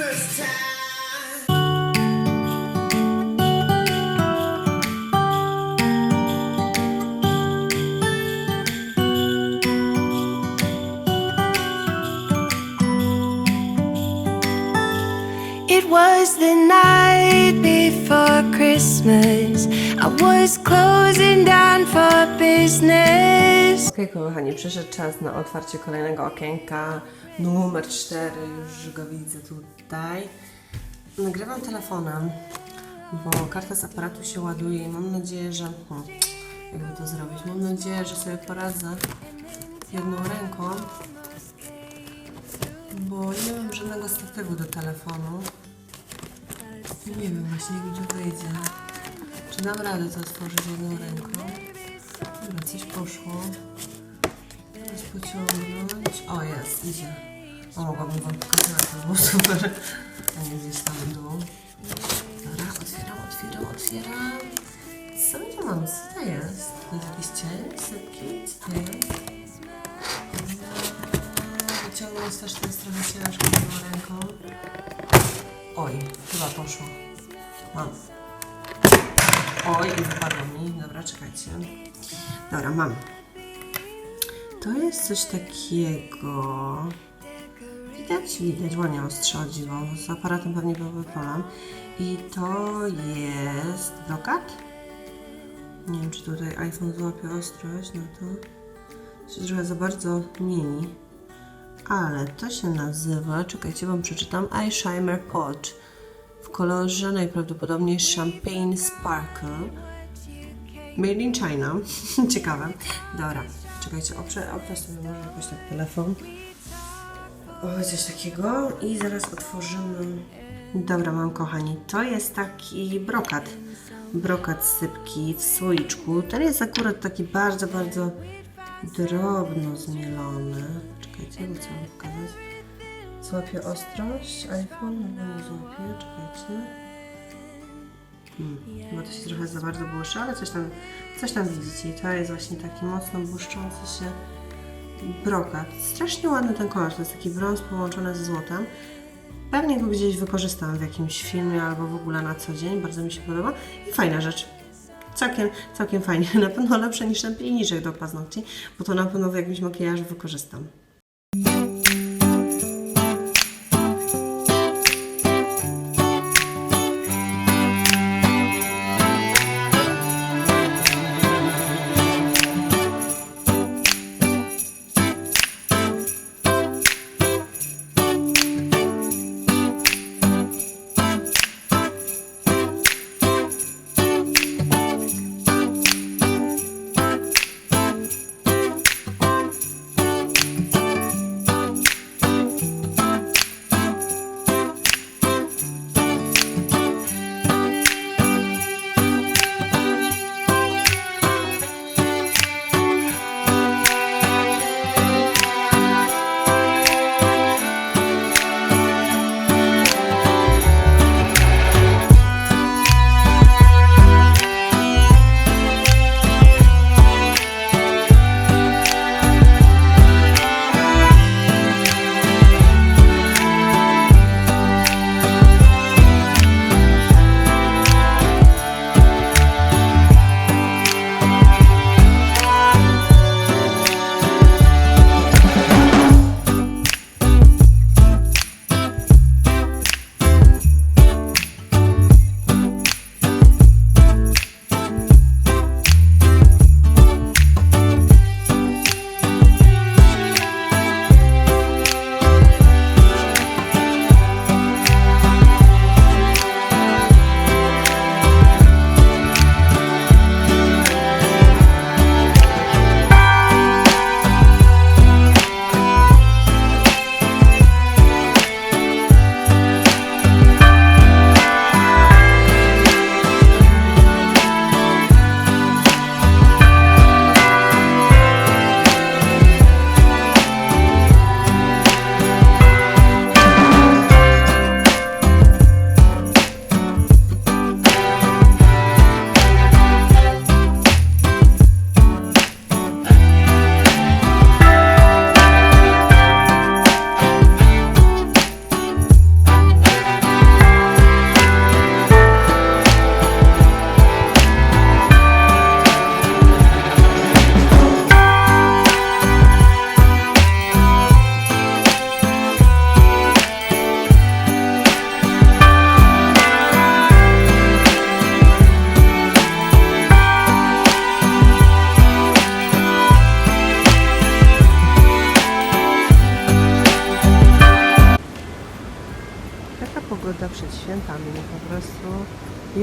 It was the night before Christmas. I was closing for business. Okej, kochani, przyszedł czas na otwarcie kolejnego okienka. Numer 4, już go widzę tutaj. Nagrywam telefonem, bo karta z aparatu się ładuje i mam nadzieję, że. Jakby to zrobić? Mam nadzieję, że sobie poradzę jedną ręką, bo nie mam żadnego statywu do telefonu. Nie wiem właśnie, mi to wyjdzie. Czy dam radę to otworzyć jedną ręką? Dobra, coś poszło. Teraz pociągnąć. O, jest, idzie. O, mogłabym wam pokazać, to było super. A nie gdzieś tam w. Dobra, otwieram, otwieram, otwieram. Co tu mamy? Co to jest? To jest jakiś cień? Sypki? Co to jest? Wyciągnąć też to jest trochę ciężko jedną ręką. Oj, chyba poszło. Mam. Oj, i wypadło mi. Dobra, czekajcie. Dobra, mam. To jest coś takiego. Widać, widać, ładnie ostrze o dziwo. Z aparatem pewnie byłby problem. I to jest brokat. Nie wiem, czy tutaj iPhone złapie ostrość, no to się trochę za bardzo mieni. Ale to się nazywa, czekajcie, wam przeczytam, Eye Shimmer Pot w kolorze najprawdopodobniej Champagne Sparkle. Made in China. Ciekawe. Dobra, czekajcie, oprze, oprę sobie może jakoś tak telefon. O, coś takiego. I zaraz otworzymy. Dobra, mam kochani. To jest taki brokat. Brokat sypki w słoiczku. Ten jest akurat taki bardzo, bardzo drobno zmielony. Czekajcie, bo co mam pokazać? Złapie ostrość iPhone, no złapie, czekajcie. Hmm, bo to się trochę za bardzo błyszczy, ale coś tam, coś tam widzicie. I to jest właśnie taki mocno błyszczący się brokat. Strasznie ładny ten kolor, to jest taki brąz połączony ze złotem. Pewnie go gdzieś wykorzystam w jakimś filmie albo w ogóle na co dzień, bardzo mi się podoba i fajna rzecz. Całkiem, całkiem fajnie, na pewno lepsze niż ten pilniczek do paznokci, bo to na pewno w jakimś makijażu wykorzystam.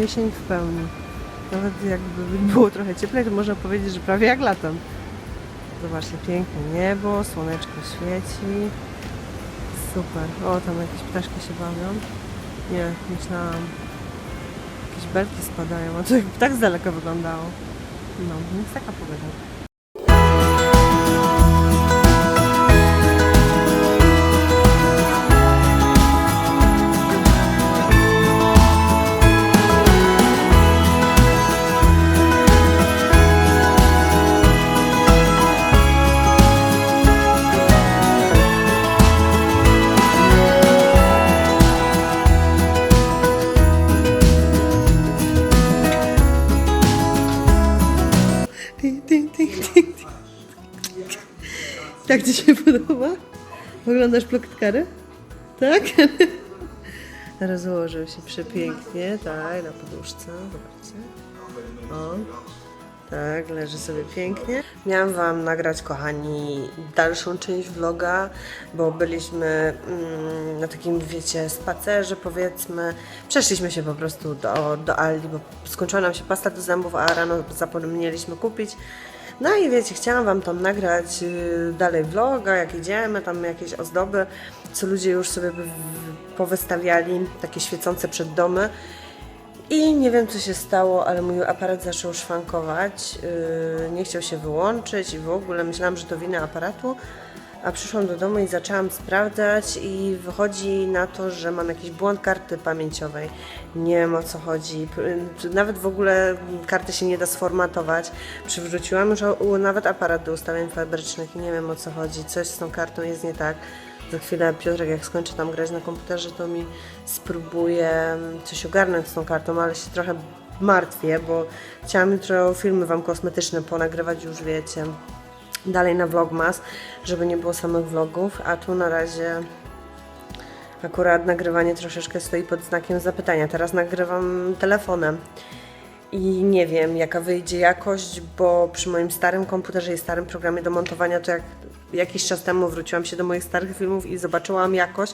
Jesień w pełni. Nawet jakby było trochę cieplej, to można powiedzieć, że prawie jak latem. Zobaczcie, piękne niebo, słoneczko świeci. Super. O, tam jakieś ptaszki się bawią. Nie, myślałam. Jakieś belki spadają, a to tak z daleka wyglądało. No, więc taka pogoda. Jak Ci się podoba? Oglądasz plotkarę? Tak? Rozłożył się przepięknie, tak, na poduszce, zobaczcie. O, tak, leży sobie pięknie. Miałam Wam nagrać, kochani, dalszą część vloga, bo byliśmy mm, na takim, wiecie, spacerze, powiedzmy. Przeszliśmy się po prostu do, do Aldi, bo skończyła nam się pasta do zębów, a rano zapomnieliśmy kupić. No i wiecie, chciałam Wam tam nagrać y, dalej vloga, jak idziemy, tam jakieś ozdoby, co ludzie już sobie wy- powystawiali, takie świecące przed domy. I nie wiem co się stało, ale mój aparat zaczął szwankować, yy, nie chciał się wyłączyć i w ogóle myślałam, że to wina aparatu, a przyszłam do domu i zaczęłam sprawdzać i wychodzi na to, że mam jakiś błąd karty pamięciowej. Nie wiem o co chodzi, nawet w ogóle karty się nie da sformatować. Przywróciłam już nawet aparat do ustawień fabrycznych i nie wiem o co chodzi, coś z tą kartą jest nie tak. Za chwilę Piotrek, jak skończy tam grać na komputerze, to mi spróbuje mm, coś ogarnąć z tą kartą, ale się trochę martwię, bo chciałam jutro filmy Wam kosmetyczne ponagrywać już, wiecie, dalej na Vlogmas, żeby nie było samych vlogów, a tu na razie akurat nagrywanie troszeczkę stoi pod znakiem zapytania. Teraz nagrywam telefonem i nie wiem jaka wyjdzie jakość, bo przy moim starym komputerze i starym programie do montowania to jak jakiś czas temu wróciłam się do moich starych filmów i zobaczyłam jakość,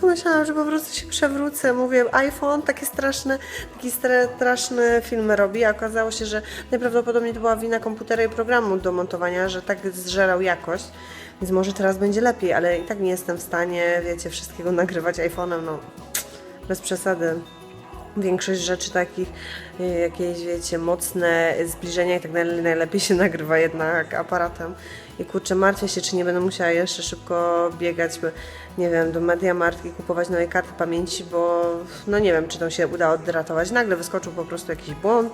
to myślałam, że po prostu się przewrócę. Mówię, iPhone takie straszne, takie stra- straszne filmy robi, a okazało się, że najprawdopodobniej to była wina komputera i programu do montowania, że tak zżerał jakość. Więc może teraz będzie lepiej, ale i tak nie jestem w stanie, wiecie, wszystkiego nagrywać iPhone'em, no bez przesady większość rzeczy takich, y, jakieś wiecie, mocne zbliżenia i tak dalej, najlepiej się nagrywa jednak aparatem. I kurczę, martwię się, czy nie będę musiała jeszcze szybko biegać, by, nie wiem, do Mediamarkt i kupować nowe karty pamięci, bo no nie wiem, czy to się uda odratować. Nagle wyskoczył po prostu jakiś błąd.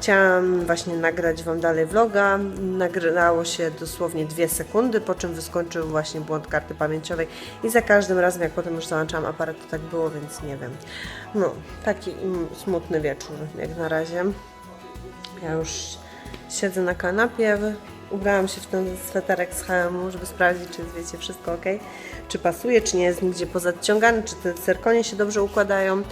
Chciałam właśnie nagrać Wam dalej vloga. Nagrało się dosłownie dwie sekundy, po czym wyskoczył właśnie błąd karty pamięciowej i za każdym razem, jak potem już załączałam aparat, to tak było, więc nie wiem. No, taki smutny wieczór jak na razie. Ja już siedzę na kanapie, ubrałam się w ten sweterek z H&M, żeby sprawdzić, czy jest, wiecie, wszystko ok, czy pasuje, czy nie jest nigdzie pozadciągany, czy te cerkonie się dobrze układają.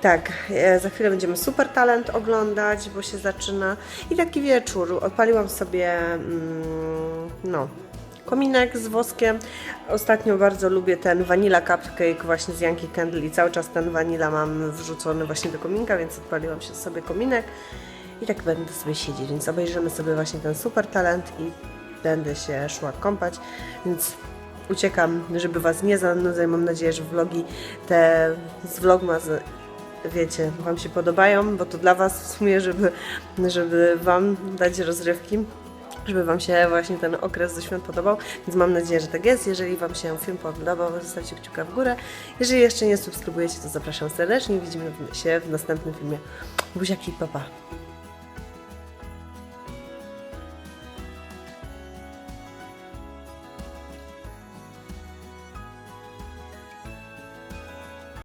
Tak, e, za chwilę będziemy Super Talent oglądać, bo się zaczyna. I taki wieczór. Odpaliłam sobie, mm, no, kominek z woskiem. Ostatnio bardzo lubię ten Vanilla Cupcake właśnie z Yankee Candle i cały czas ten vanilla mam wrzucony właśnie do kominka, więc odpaliłam się sobie kominek i tak będę sobie siedzieć, więc obejrzymy sobie właśnie ten super talent i będę się szła kąpać, więc uciekam, żeby Was nie zanudzać. Mam nadzieję, że vlogi te z vlogmas wiecie, Wam się podobają, bo to dla Was w sumie, żeby, żeby Wam dać rozrywki żeby Wam się właśnie ten okres do świąt podobał, więc mam nadzieję, że tak jest. Jeżeli Wam się film podobał, zostawcie kciuka w górę. Jeżeli jeszcze nie subskrybujecie, to zapraszam serdecznie. Widzimy się w następnym filmie. Buziaki, papa. Pa.